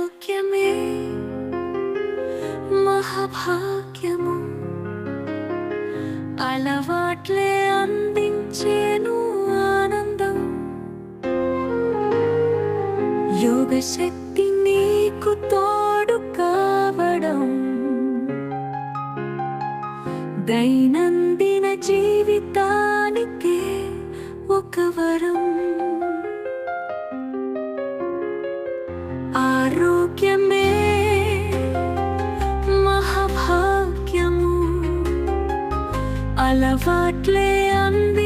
సౌఖ్యమే మహాభాగ్యము. అలవాట్లే అందించేను ఆనందం. యోగ శక్తి నీకు తోడు కావడం. దైనందిన జీవితానికే ఒక వరం. ఆరోగ్యమే మహాభాగ్యము అలవాట్లే అంద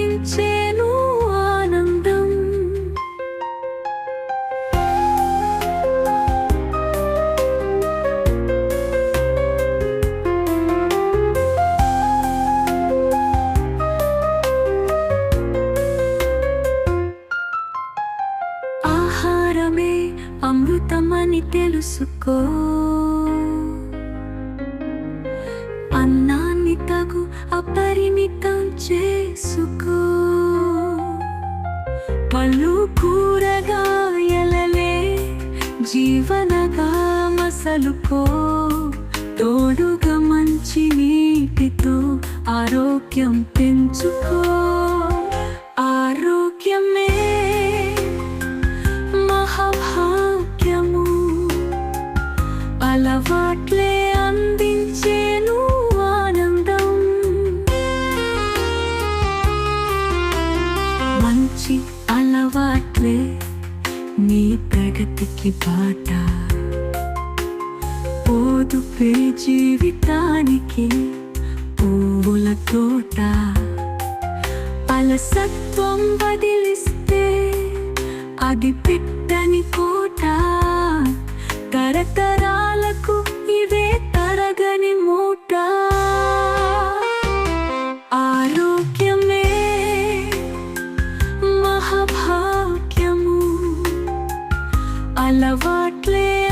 అమృతమని తెలుసుకో. అన్నాన్ని తగు అపరిమితం చేసుకో. పళ్ళు కూరగాయలలే జీవనగా మసలుకో. తోడుగా మంచి నీటితో ఆరోగ్యం పెంచుకో. అలవాట్లే అందించేను ఆనందం. మంచి అలవాట్లే నీ ప్రగతికి బాట. పోదుపే జీవితానికి పువ్వుల తోట. అలసత్వం వదిలిస్తే అది పెట్టని కోట తరతరాలకు ఇవే తరగని మూట. ఆరోగ్యమే మహాభాగ్యము. అలవాట్లే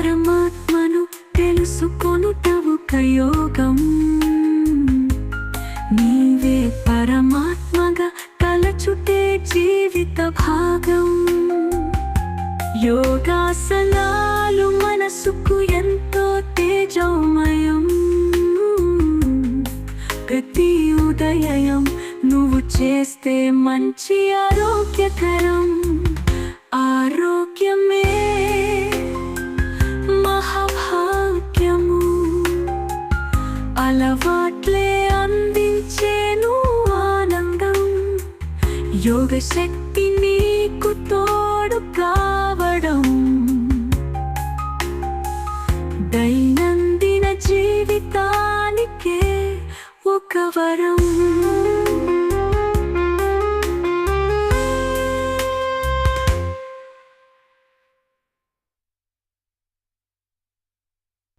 పరమాత్మను తెలుసుకొనుటవు కయోగం నీవే పరమాత్మగా తలచుటే జీవిత భాగం. యోగాసనాలు మనసుకు ఎంతో తేజోమయం. ప్రతి ఉదయం నువ్వు చేస్తే మంచి ఆరోగ్యకరం. ఆరో అలవాట్లే అందించేను ఆనందం. యోగ శక్తి నీకు తోడు కావడం. దైనందిన జీవితానికే ఒక వరం.